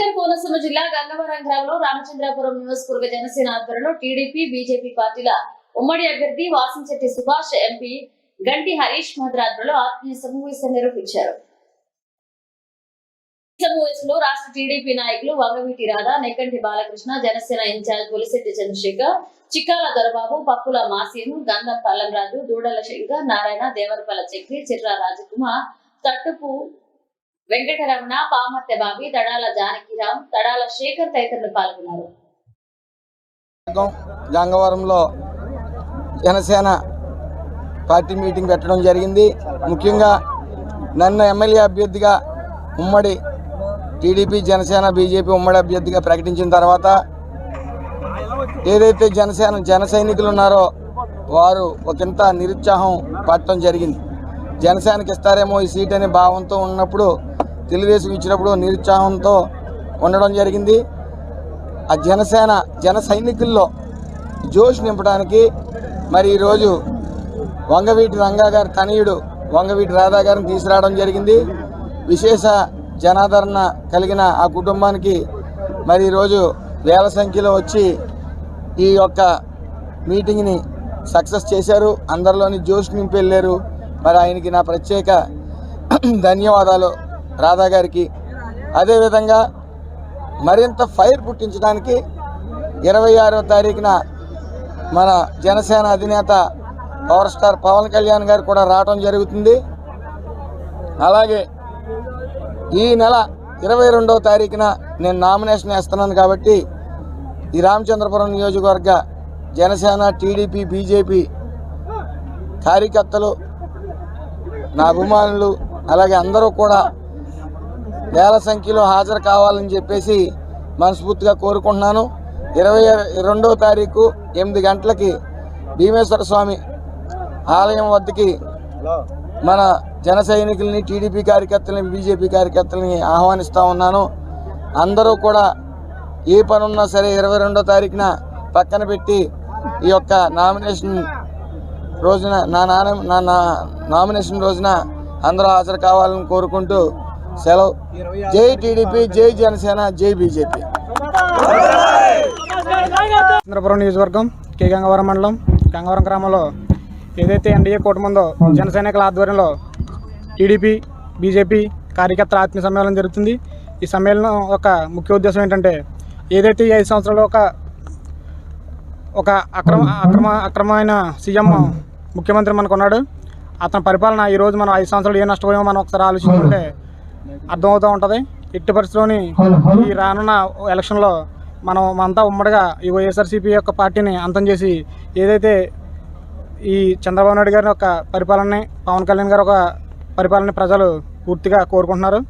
Collector Konaseema జిల్లా గంగవరం గ్రామంలో రామచంద్రాపురం నియోజకవర్గ జనసేన ఆధ్వర్యంలో టీడీపీ బీజేపీ పార్టీల ఉమ్మడి అభ్యర్థి వాసంశెట్టి సుభాష్ ఎంపీ గంటి హరీష్ మహద్ర ఆధ్వర్యంలో ఆత్మీయ సమావేశం నిర్వహించారు. సమావేశంలో రాష్ట్ర టీడీపీ నాయకులు వంగవీటి రాధా నెక్కంటి బాలకృష్ణ జనసేన ఇన్ఛార్జ్ పులిశెట్టి చంద్రశేఖర్ చిక్కాల దొరబాబు పప్పుల మాసీను గంధం పల్లంరాజు దూడల శంకర్ నారాయణ దేవరపల్ల చక్రి చిర్రా రాజకుమార్ తట్టుపు వెంకటరమణ పామర్తె బాబి తడాల జానకిరామ్ తడాల శేఖర్ తదితరులు పాల్గొన్నారు. గంగవరంలో జనసేన పార్టీ మీటింగ్ పెట్టడం జరిగింది. ముఖ్యంగా నన్ను ఎమ్మెల్యే అభ్యర్థిగా ఉమ్మడి టీడీపీ జనసేన బీజేపీ ఉమ్మడి అభ్యర్థిగా ప్రకటించిన తర్వాత ఏదైతే జనసేన జన సైనికులు ఉన్నారో వారు ఒకంత నిరుత్సాహం పట్టడం జరిగింది. జనసేనకి ఇస్తారేమో ఈ సీట్ అనే భావంతో ఉన్నప్పుడు తెలుగుదేశం ఇచ్చినప్పుడు నిరుత్సాహంతో ఉండడం జరిగింది. ఆ జనసేన జన సైనికుల్లో జోష్ నింపడానికి మరి ఈరోజు వంగవీటి రంగా గారి తనయుడు వంగవీటి రాధా గారిని తీసుకురావడం జరిగింది. విశేష జనాదరణ కలిగిన ఆ కుటుంబానికి మరి ఈరోజు వేల సంఖ్యలో వచ్చి ఈ యొక్క మీటింగ్ని సక్సెస్ చేశారు. అందరిలోని జోష్ నింపి వెళ్ళారు మరి ఆయనకి నా ప్రత్యేక ధన్యవాదాలు. రాధా గారికి. అదేవిధంగా మరింత ఫైర్ పుట్టించడానికి ఇరవై ఆరో తారీఖున మన జనసేన అధినేత పవర్ స్టార్ పవన్ కళ్యాణ్ గారు కూడా రావడం జరుగుతుంది. అలాగే ఈ నెల ఇరవై రెండవ తారీఖున నేను నామినేషన్ వేస్తున్నాను కాబట్టి ఈ రామచంద్రపురం నియోజకవర్గ జనసేన టీడీపీ బీజేపీ కార్యకర్తలు నా అభిమానులు అలాగే అందరూ కూడా వేల సంఖ్యలో హాజరు కావాలని చెప్పేసి మనస్ఫూర్తిగా కోరుకుంటున్నాను. ఇరవై రెండవ తారీఖు ఎనిమిది గంటలకి భీమేశ్వర స్వామి ఆలయం వద్దకి మన జన సైనికుల్ని టీడీపీ కార్యకర్తలని బీజేపీ కార్యకర్తలని ఆహ్వానిస్తూ ఉన్నాను. అందరూ కూడా ఏ పని ఉన్నా సరే ఇరవై రెండో తారీఖున పక్కన పెట్టి ఈ యొక్క నామినేషన్ రోజున నా నాన్న నా నా నామినేషన్ రోజున అందరూ హాజరు కావాలని కోరుకుంటూ సెలవు. జై టీడీపీ జై జనసేన జై బీజేపీ. చంద్రపురం నియోజకవర్గం కే గంగవరం మండలం గంగవరం గ్రామంలో ఏదైతే ఎన్డీఏ కూటమి ఉందో జన సైనికుల ఆధ్వర్యంలో టీడీపీ బీజేపీ కార్యకర్తల ఆత్మీయ సమ్మేళనం జరుగుతుంది. ఈ సమ్మేళనం ఒక ముఖ్య ఉద్దేశం ఏంటంటే ఏదైతే ఈ ఐదు సంవత్సరాలు ఒక ఒక అక్రమ అక్రమ అక్రమమైన సీఎం ముఖ్యమంత్రి మనకు ఉన్నాడు అతని పరిపాలన ఈరోజు మనం ఐదు సంవత్సరాలు ఏ నష్టపోయామో మనం ఒకసారి ఆలోచించుకుంటే అర్థమవుతూ ఉంటుంది. ఎట్టి పరిస్థితిలోని ఈ రానున్న ఎలక్షన్లో మనం అంతా ఉమ్మడిగా ఈ వైఎస్ఆర్సీపీ యొక్క పార్టీని అంతం చేసి ఏదైతే ఈ చంద్రబాబు నాయుడు గారి యొక్క పరిపాలనని పవన్ కళ్యాణ్ గారి ఒక పరిపాలన ప్రజలు పూర్తిగా కోరుకుంటున్నారు.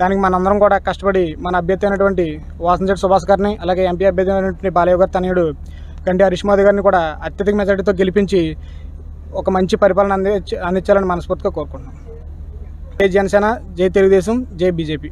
దానికి మనందరం కూడా కష్టపడి మన అభ్యర్థి అయినటువంటి వాసంశెట్టి సుభాష్ గారిని అలాగే ఎంపీ అభ్యర్థి అయినటువంటి బాలయ్య గారి తనయుడు కంటి హరీష్ మోదీ గారిని కూడా అత్యధిక మెజార్టీతో గెలిపించి ఒక మంచి పరిపాలన అంది అందించాలని మనస్ఫూర్తిగా కోరుకుంటున్నాం. జై జనసేన జై తెలుగుదేశం జై బీజేపీ.